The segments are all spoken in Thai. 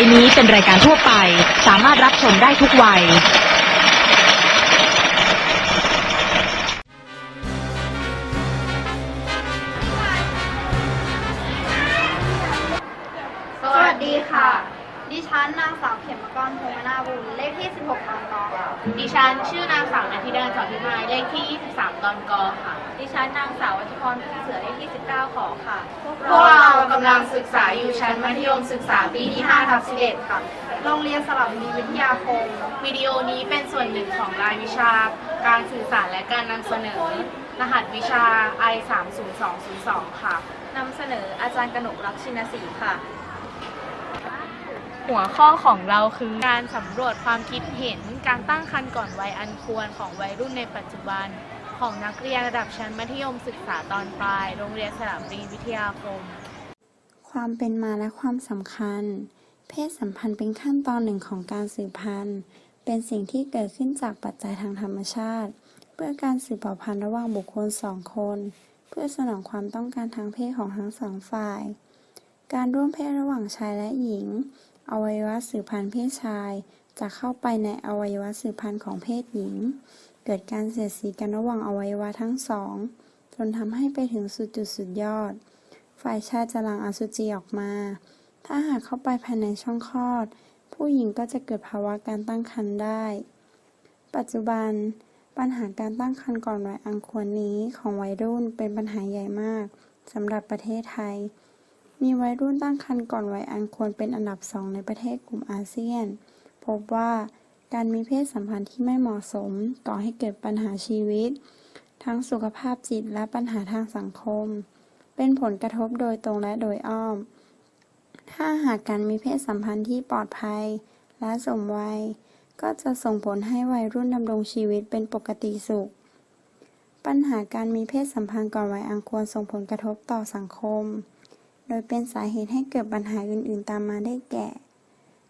ไปนี้เป็นรายการทั่วไป สามารถรับชมได้ทุกวัย สวัสดีค่ะ ดิฉันนางสาวเขมกรพงษ์นาบุญเลขที่ 16ตอนกอค่ะดิฉันชื่อนางสาวนันทิดาสอนพิมายเลขที่ 23 ตอนกอค่ะ ดิฉันนางสาววัชพรพึ่งเสือเลขที่ 19 ขอค่ะ พวกเรากำลังศึกษาอยู่ชั้นมัธยมศึกษาปีที่5ทับ11 ค่ะ โรงเรียนสลับมีวิทยาคม วิดีโอนี้เป็นส่วนหนึ่งของรายวิชา การสื่อสารและการนำเสนอ รหัสวิชา I 3 0 2 0 2ค่ะ นำเสนออาจารย์กนกรักชินศรีค่ะ หัวข้อของเราคือการสำรวจความคิดเห็น การตั้งครรภ์ก่อนวัยอันควรของวัยรุ่นในปัจจุบันของนักเรียนระดับชั้นมัธยมศึกษาตอนปลาย โรงเรียนสระบุรีวิทยาคม ความเป็นมาและความสำคัญ เพศสัมพันธ์เป็นขั้นตอนหนึ่งของการสืบพันธุ์ เป็นสิ่งที่เกิดขึ้นจากปัจจัยทางธรรมชาติ เพื่อการสืบเผ่าพันธุ์ระหว่างบุคคลสองคน เพื่อสนองความต้องการทางเพศของทั้งสองฝ่าย การร่วมเพศระหว่างชายและหญิง อวัยวะสืบพันธุ์เพศชาย จะเข้าไปในอวัยวะสืบพันธุ์ของเพศหญิง เกิดการเสียดสีกันระหว่างอวัยวะทั้งสอง จนทำให้ไปถึงสุดจุดสุดยอด ฝ่ายชายจะหลั่งอสุจิออกมา ถ้าหากเข้าไปภายในช่องคลอด ผู้หญิงก็จะเกิดภาวะการตั้งครรภ์ได้ ปัจจุบัน ปัญหาการตั้งครรภ์ก่อนวัยอันควรนี้ของวัยรุ่นเป็นปัญหาใหญ่มากสำหรับประเทศไทย มีวัยรุ่นตั้งครรภ์ก่อนวัยอันควรเป็นอันดับสองในประเทศกลุ่มอาเซียน พบว่าการมีเพศสัมพันธ์ที่ไม่เหมาะสมก่อให้เกิดปัญหาชีวิต ทั้งสุขภาพจิตและปัญหาทางสังคม เป็นผลกระทบโดยตรงและโดยอ้อม ถ้าหากการมีเพศสัมพันธ์ที่ปลอดภัย และสมวัย ก็จะส่งผลให้วัยรุ่นดำรงชีวิตเป็นปกติสุข ปัญหาการมีเพศสัมพันธ์ก่อนวัยอันควรส่งผลกระทบต่อสังคม โดยเป็นสาเหตุให้เกิดปัญหาอื่น ๆ ตามมาได้แก่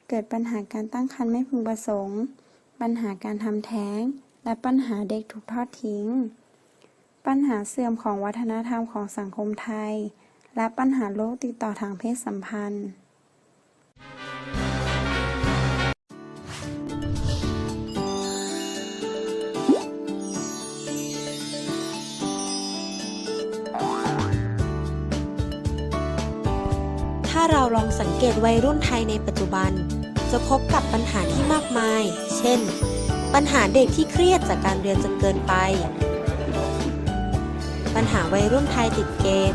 เกิดปัญหาการตั้งครรภ์ไม่พึงประสงค์ ปัญหาการทำแท้ง และปัญหาเด็กถูกทอดทิ้ง ปัญหาเสื่อมของวัฒนธรรมของสังคมไทย และปัญหาโรคติดต่อทางเพศสัมพันธ์ ถ้าเราลองสังเกตวัยรุ่นไทยในปัจจุบัน จะพบกับปัญหาที่มากมาย เช่น ปัญหาเด็กที่เครียดจากการเรียนจนเกินไป ปัญหาวัยรุ่นไทยติดเกม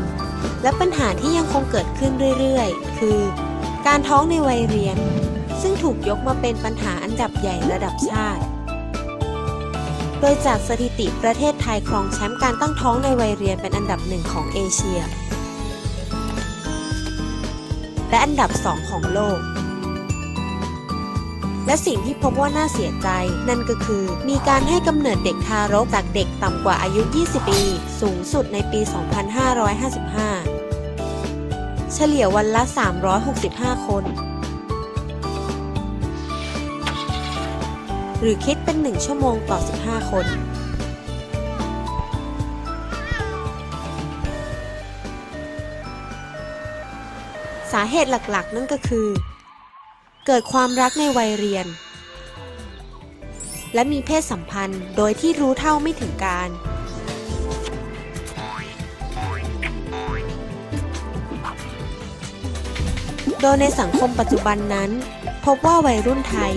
และปัญหาที่ยังคงเกิดขึ้นเรื่อยๆ คือ การท้องในวัยเรียน ซึ่งถูกยกมาเป็นปัญหาอันดับใหญ่ระดับชาติ โดยจากสถิติประเทศไทยครองแชมป์การตั้งท้องในวัยเรียนเป็นอันดับหนึ่งของเอเชีย และอันดับ2ของโลก และสิ่งที่พบว่าน่าเสียใจ นั่นก็คือ มีการให้กำเนิดเด็กทารกจากเด็กต่ำกว่าอายุ 20 ปี สูงสุดในปี 2555 เฉลี่ยวันละ 365 คน หรือคิดเป็น 1 ชั่วโมงต่อ 15 คนสาเหตุหลักๆ นั่นก็คือ เกิดความรักในวัยเรียน และมีเพศสัมพันธ์โดยที่รู้เท่าไม่ถึงการ โดยในสังคมปัจจุบันนั้น พบว่าวัยรุ่นไทย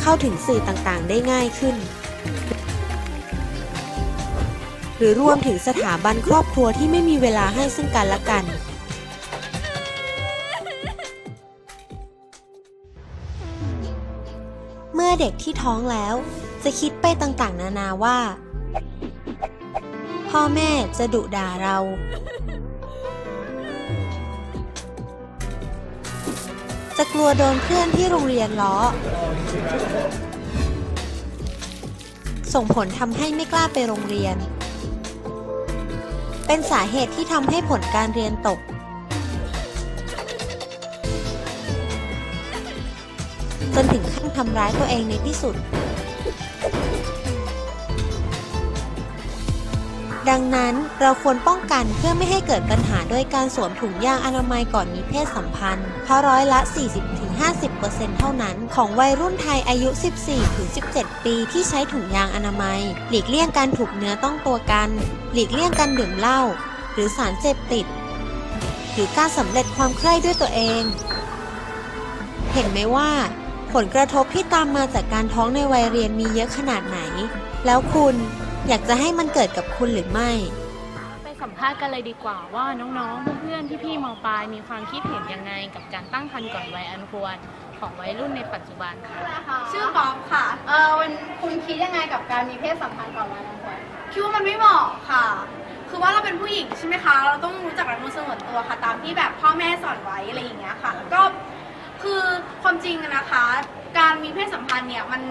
เข้าถึงสื่อต่างๆ ได้ง่ายขึ้น หรือรวมถึงสถาบันครอบครัวที่ไม่มีเวลาให้ซึ่งกันและกัน เมื่อเด็กที่ท้องแล้ว จะคิดไปต่างๆ นานาว่า พ่อแม่จะดุด่าเรา จะกลัวโดนเพื่อนที่โรงเรียนล้อ ส่งผลทำให้ไม่กล้าไปโรงเรียน เป็นสาเหตุที่ทำให้ผลการเรียนตก ทำร้ายตัวเองในที่สุด ดังนั้นเราควรป้องกันเพื่อไม่ให้เกิดปัญหาโดยการสวมถุงยางอนามัยก่อนมีเพศสัมพันธ์ เพราะร้อยละ 40-50%เท่านั้น ของวัยรุ่นไทยอายุ 14-17 ปีที่ใช้ถุงยางอนามัย หลีกเลี่ยงการถูกเนื้อต้องตัวกัน หลีกเลี่ยงการดื่มเหล้าหรือสารเสพติด หรือการสำเร็จความใคร่ด้วยตัวเอง เห็นไหมว่า ผลกระทบที่ตามมาจากการท้องในวัยเรียนมีเยอะขนาดไหน แล้วคุณอยากจะให้มันเกิดกับคุณหรือไม่ ไปสัมภาษณ์กันเลยดีกว่าว่าน้องๆ เพื่อนๆ พี่ๆมปลายมีความคิดเห็นยังไงกับการตั้งครรภ์ก่อนวัยอันควรของวัยรุ่นในปัจจุบันค่ะชื่อบ๊อบค่ะ เออวันคุณคิดยังไงกับการมีเพศสัมพันธ์ก่อนวัยอันควรคิดว่ามันไม่เหมาะค่ะ คือว่าเราเป็นผู้หญิงใช่ไหมคะ เราต้องรู้จักรักนวลสงวนตัวค่ะ ตามที่แบบพ่อแม่สอนไว้อะไรอย่างเงี้ยค่ะแล้วก็ คือความจริงอะนะคะ การมีเพศสัมพันธ์เนี่ยมัน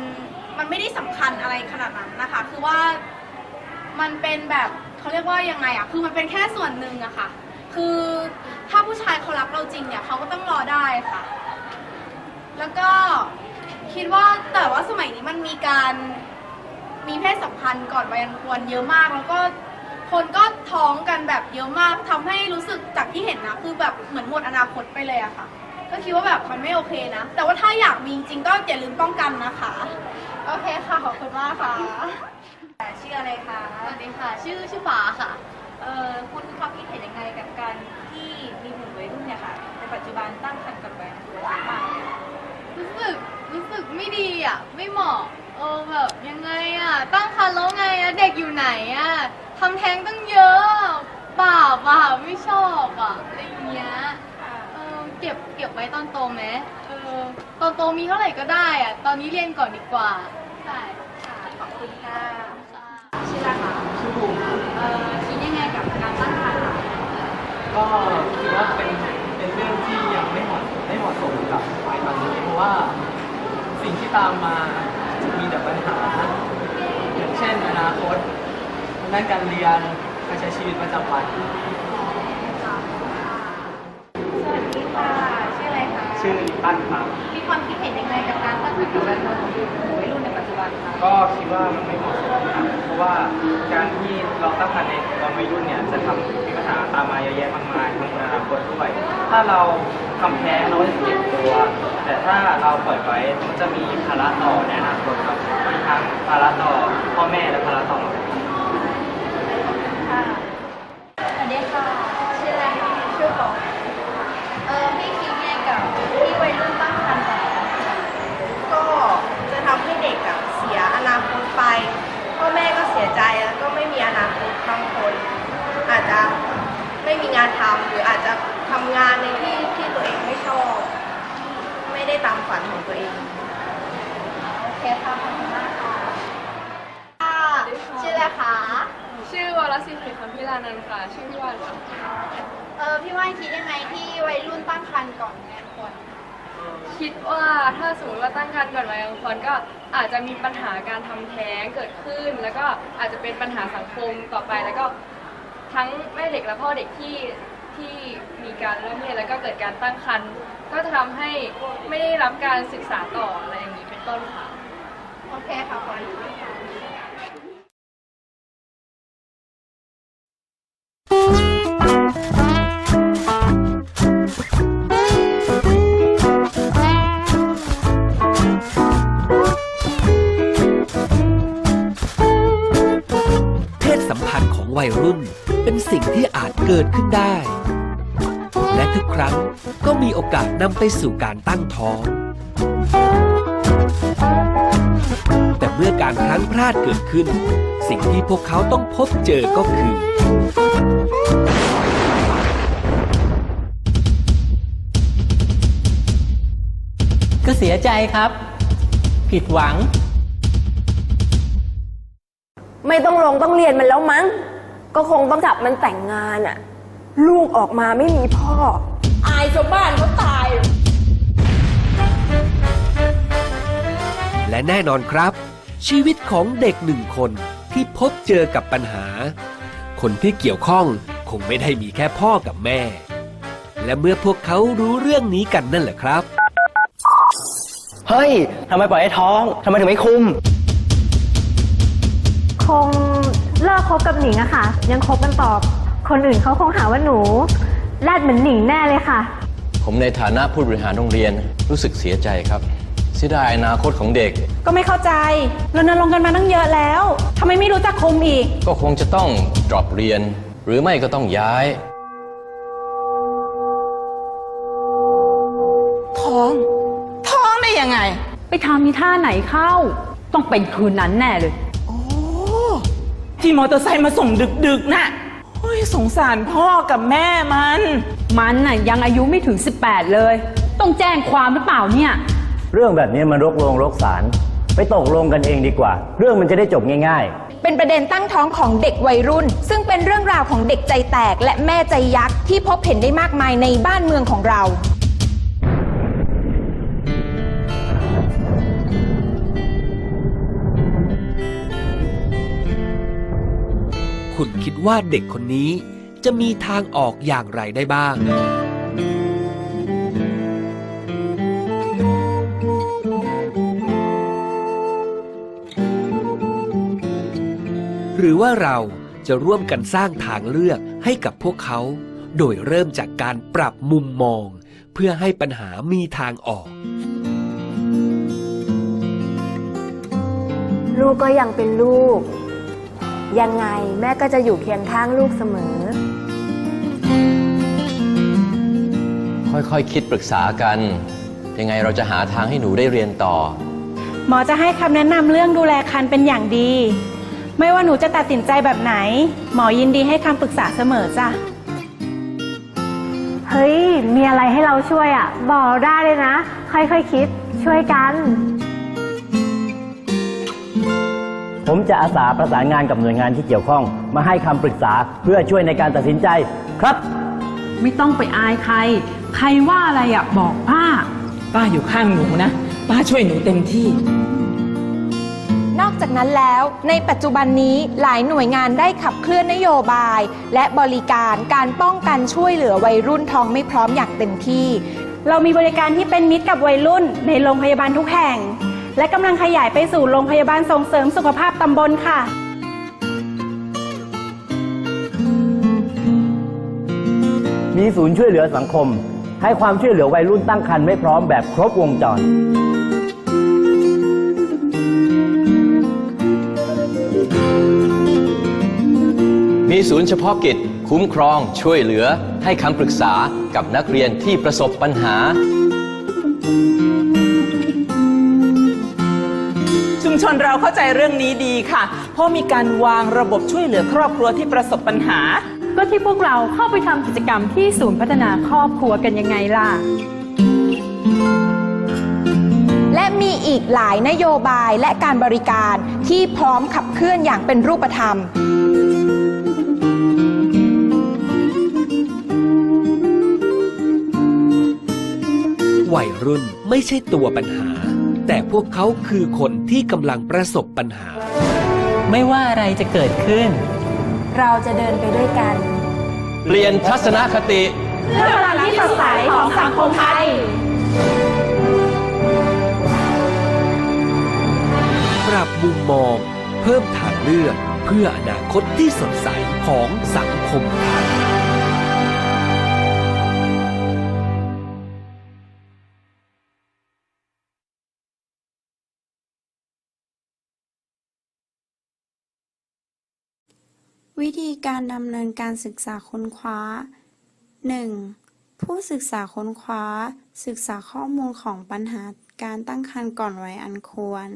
มันไม่ได้สำคัญอะไรขนาดนั้นนะคะ คือว่ามันเป็นแบบเขาเรียกว่ายังไงอะคือมันเป็นแค่ส่วนหนึ่งอะค่ะ คือถ้าผู้ชายเขารักเราจริงเนี่ยเขาก็ต้องรอได้ค่ะ แล้วก็คิดว่าแต่ว่าสมัยนี้มันมีการมีเพศสัมพันธ์ก่อนวัยอันควรเยอะมาก แล้วก็คนก็ท้องกันแบบเยอะมากทำให้รู้สึกจากที่เห็นนะคือแบบเหมือนหมดอนาคตไปเลยอะค่ะ ก็คิดว่าแบบมันไม่โอเคนะ แต่ว่าถ้าอยากมีจริงๆก็อย่าลืมป้องกันนะคะ โอเคค่ะ ขอบคุณมากค่ะ ชื่ออะไรคะสวัสดีค่ะ ชื่อชื่อฟ้าค่ะ เอ่อ คุณมีความคิดเห็นยังไงกับการที่มีหนุ่มวัยรุ่นเนี่ยค่ะ ในปัจจุบันตั้งครรภ์กับแฟนตัวมากรู้สึก รู้สึกไม่ดีอะ ไม่เหมาะ เออแบบยังไงอะ ตั้งครรภ์แล้วไงอะเด็กอยู่ไหนอะทำแท้งตั้งเยอะอะเปล่าเปล่าไม่ชอบอะอะไรอย่างเงี้ย เออเก็บเก็บไว้ตอนโตไหมเออตอนโตมีเท่าไหร่ก็ได้อะตอนนี้เรียนก่อนดีกว่าใช่ขอบคุณค่ะชื่ออะไรคะชื่อภูมิเอ่อคิดยังไงกับการตั้งครรภ์ค่ะก็คิดว่าเป็นเป็นเรื่องที่ยังไม่เหมาะไม่เหมาะสมกับวัยตอนนี้เพราะว่าสิ่งที่ตามมาจะมีแต่ปัญหาอย่างเช่นอนาคตทางด้านการเรียนการใช้ชีวิตประจำวัน สวัสดีค่ะ ชื่ออะไรคะ ชื่อลิปตันครับ มีความคิดเห็นยังไงกับการตั้งครรภ์กับแฟนตัวของวัยรุ่นในปัจจุบันคะ ก็คิดว่ามันไม่เหมาะสมครับเพราะว่าการที่เราตั้งครรภ์ในตอนวัยรุ่นเนี่ยจะทำมีปัญหาตามมาเยอะแยะมากมายทั้งในอนาคตด้วย ถ้าเราทำแท้งเราจะเจ็บตัว แต่ถ้าเราปล่อยไว้มันจะมีภาระต่อในอนาคตครับมีทั้งภาระต่อพ่อแม่และภาระต่อเรา สวัสดีค่ะ ชื่ออะไรคะชื่อบอกเออพี่คิดยังไงกับที่วัยรุ่นตั้งครรภ์ก่อนวัยอันควร ก็จะทำให้เด็กอะเสียอนาคต ไปพ่อแม่ก็เสียใจแล้วก็ไม่มีอนาคตบางคน อาจจะไม่มีงานทำหรืออาจจะทำงานในที่ที่ตัวเองไม่ชอบ ไม่ได้ตามฝันของตัวเองโอเคค่ะขอบคุณมากค่ะชื่ออะไรคะชื่อวรศิษฐ์คำพิลานันท์ค่ะ ชื่อพี่วันค่ะเออพี่ว่านคิดยังไงที่วัยรุ่นตั้งครรภ์ก่อนวัยอันควรคิดว่าถ้าสมมติว่าตั้งครรภ์ก่อนวัยอันควรก็ อาจจะมีปัญหาการทำแท้งเกิดขึ้น แล้วก็อาจจะเป็นปัญหาสังคมต่อไป แล้วก็ทั้งแม่เด็กและพ่อเด็กที่ที่มีการร่วมเพศแล้วก็เกิดการตั้งครรภ์ก็จะทำให้ไม่ได้รับการศึกษาต่ออะไรอย่างนี้เป็นต้นค่ะ โอเคค่ะขอบคุณค่ะ เกิดขึ้นได้ และทุกครั้งก็มีโอกาสนำไปสู่การตั้งท้อง แต่เมื่อการพลั้งพลาดเกิดขึ้น สิ่งที่พวกเขาต้องพบเจอก็คือ ก็เสียใจครับ ผิดหวัง ไม่ต้องลงต้องเรียนมันแล้วมั้ง ก็คงต้องจับมันแต่งงานอะลูกออกมาไม่มีพ่อ อายชาวบ้านเขาตาย และแน่นอนครับ ชีวิตของเด็กหนึ่งคนที่พบเจอกับปัญหา คนที่เกี่ยวข้องคงไม่ได้มีแค่พ่อกับแม่ และเมื่อพวกเขารู้เรื่องนี้กันนั่นแหละครับ เฮ้ย ทำไมปล่อยให้ท้อง ทำไมถึงไม่คุม คง เลิกคบกับหนิงอะค่ะ ยังคบกันต่อคนอื่นเขาคงหาว่าหนูแรดเหมือนหนิงแน่เลยค่ะ ผมในฐานะผู้บริหารโรงเรียนรู้สึกเสียใจครับเสียดายอนาคตของเด็ก ก็ไม่เข้าใจรณรงค์กันมาตั้งเยอะแล้วทำไมไม่รู้จักคุมอีก ก็คงจะต้อง drop เรียน หรือไม่ก็ต้องย้าย ท้อง ท้องได้ยังไง ไปทำมีท่าไหนเข้า ต้องเป็นคืนนั้นแน่เลยโอ้ ที่มอเตอร์ไซค์มาส่งดึกๆน่ะโอ้ยสงสารพ่อกับแม่มัน มันน่ะยังอายุไม่ถึง 18 เลย ต้องแจ้งความหรือเปล่าเนี่ย เรื่องแบบนี้มันรกโรงรกศาลไปตกลงกันเองดีกว่า เรื่องมันจะได้จบง่ายๆเป็นประเด็นตั้งท้องของเด็กวัยรุ่น ซึ่งเป็นเรื่องราวของเด็กใจแตกและแม่ใจยักษ์ที่พบเห็นได้มากมายในบ้านเมืองของเรา คุณคิดว่าเด็กคนนี้ จะมีทางออกอย่างไรได้บ้าง หรือว่าเราจะร่วมกันสร้างทางเลือกให้กับพวกเขา โดยเริ่มจากการปรับมุมมอง เพื่อให้ปัญหามีทางออก ลูกก็ยังเป็นลูก ยังไงแม่ก็จะอยู่เคียงข้างลูกเสมอ ค่อยๆคคิดปรึกษากัน ยังไงเราจะหาทางให้หนูได้เรียนต่อ หมอจะให้คำแนะนำเรื่องดูแลคันเป็นอย่างดี ไม่ว่าหนูจะตัดสินใจแบบไหน หมอยินดีให้คำปรึกษาเสมอจ้ะ เฮ้ย มีอะไรให้เราช่วยอะบอกได้เลยนะ ค่อยๆคคิดช่วยกัน ผมจะอาสาประสานงานกับหน่วยงานที่เกี่ยวข้อง มาให้คำปรึกษาเพื่อช่วยในการตัดสินใจครับ ไม่ต้องไปอายใคร ใครว่าอะไรอะบอกป้า ป้าอยู่ข้างหนูนะ ป้าช่วยหนูเต็มที่ นอกจากนั้นแล้ว ในปัจจุบันนี้หลายหน่วยงานได้ขับเคลื่อนนโยบาย และบริการการป้องกันช่วยเหลือวัยรุ่นท้องไม่พร้อมอย่างเต็มที่ เรามีบริการที่เป็นมิตรกับวัยรุ่นในโรงพยาบาลทุกแห่ง และกำลังขยายไปสู่โรงพยาบาลส่งเสริมสุขภาพตำบลค่ะ มีศูนย์ช่วยเหลือสังคม ให้ความช่วยเหลือวัยรุ่นตั้งครรภ์ไม่พร้อมแบบครบวงจรมีศูนย์เฉพาะกิจ คุ้มครองช่วยเหลือให้คำปรึกษากับนักเรียนที่ประสบปัญหา ชนเราเข้าใจเรื่องนี้ดีค่ะ เพราะมีการวางระบบช่วยเหลือครอบครัวที่ประสบปัญหา ก็ที่พวกเราเข้าไปทำกิจกรรมที่ศูนย์พัฒนาครอบครัวกันยังไงล่ะ และมีอีกหลายนโยบายและการบริการที่พร้อมขับเคลื่อนอย่างเป็นรูปธรรม วัยรุ่นไม่ใช่ตัวปัญหา แต่พวกเขาคือคนที่กำลังประสบปัญหา ไม่ว่าอะไรจะเกิดขึ้น เราจะเดินไปด้วยกันเปลี่ยนทัศนคติเพื่อพลังที่สดใสของสังคมไทย ปรับมุมมอง เพิ่มทางเลือกเพื่ออนาคตที่สดใสของสังคมไทย วิธีการดำเนินการศึกษาค้นคว้า 1. ผู้ศึกษาค้นคว้า ศึกษาข้อมูลของปัญหาการตั้งครรภ์ก่อนวัยอันควร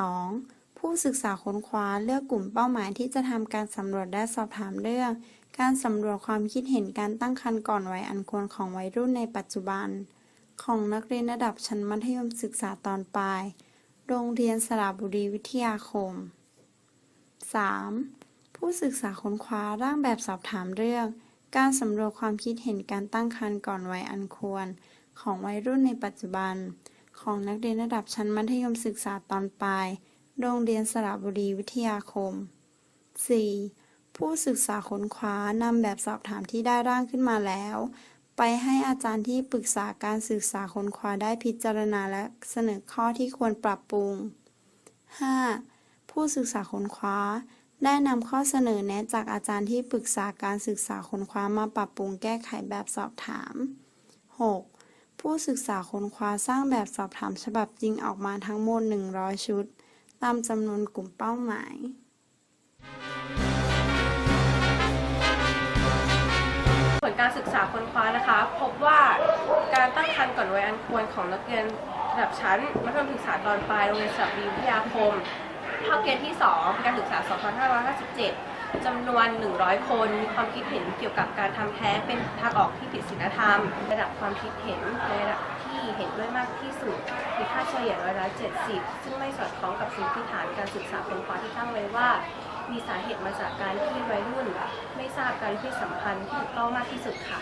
2. ผู้ศึกษาค้นคว้าเลือกกลุ่มเป้าหมายที่จะทำการสำรวจและสอบถามเรื่อง การสำรวจความคิดเห็นการตั้งครรภ์ก่อนวัยอันควรของวัยรุ่นในปัจจุบัน ของนักเรียนระดับชั้นมัธยมศึกษาตอนปลาย โรงเรียนสระบุรีวิทยาคม 3. ผู้ศึกษาค้นคว้าร่างแบบสอบถามเรื่อง การสำรวจความคิดเห็นการตั้งครรภ์ก่อนวัยอันควร ของวัยรุ่นในปัจจุบัน ของนักเรียนระดับชั้นมัธยมศึกษาตอนปลาย โรงเรียนสระบุรีวิทยาคม 4. ผู้ศึกษาค้นคว้านำแบบสอบถามที่ได้ร่างขึ้นมาแล้ว ไปให้อาจารย์ที่ปรึกษาการศึกษาค้นคว้าได้พิจารณาและเสนอข้อที่ควรปรับปรุง 5. ผู้ศึกษาค้นคว้า ได้นำข้อเสนอแนะจากอาจารย์ที่ปรึกษาการศึกษาค้นคว้ามาปรับปรุงแก้ไขแบบสอบถาม 6. ผู้ศึกษาค้นคว้าสร้างแบบสอบถามฉบับจริงออกมาทั้งหมด 100 ชุด ตามจำนวนกลุ่มเป้าหมายผลการศึกษาค้นคว้านะคะ พบว่าการตั้งครรภ์ก่อนวัยอันควรของนักเรียนระดับชั้นมัธยมศึกษาตอนปลายโรงเรียนสระบีวิทยาคม ภาเรียนที่ 2 การศึกษา 2557จำนวน 100 คนมีความคิดเห็นเกี่ยวกับการทำแท้งเป็นทางออกที่ผิดศีลธรรม ระดับความคิดเห็นในระดับที่เห็นด้วยมากที่สุดมีค่าเฉลี่ยร้อยละ70 ซึ่งไม่สอดคล้องกับสิ่งที่ฐานการศึกษาค้นคว้าที่ตั้งไว้ว่า มีสาเหตุมาจากการที่วัยรุ่น ไม่ทราบการเพศสัมพันธ์ที่ถูกต้องมากที่สุดค่ะ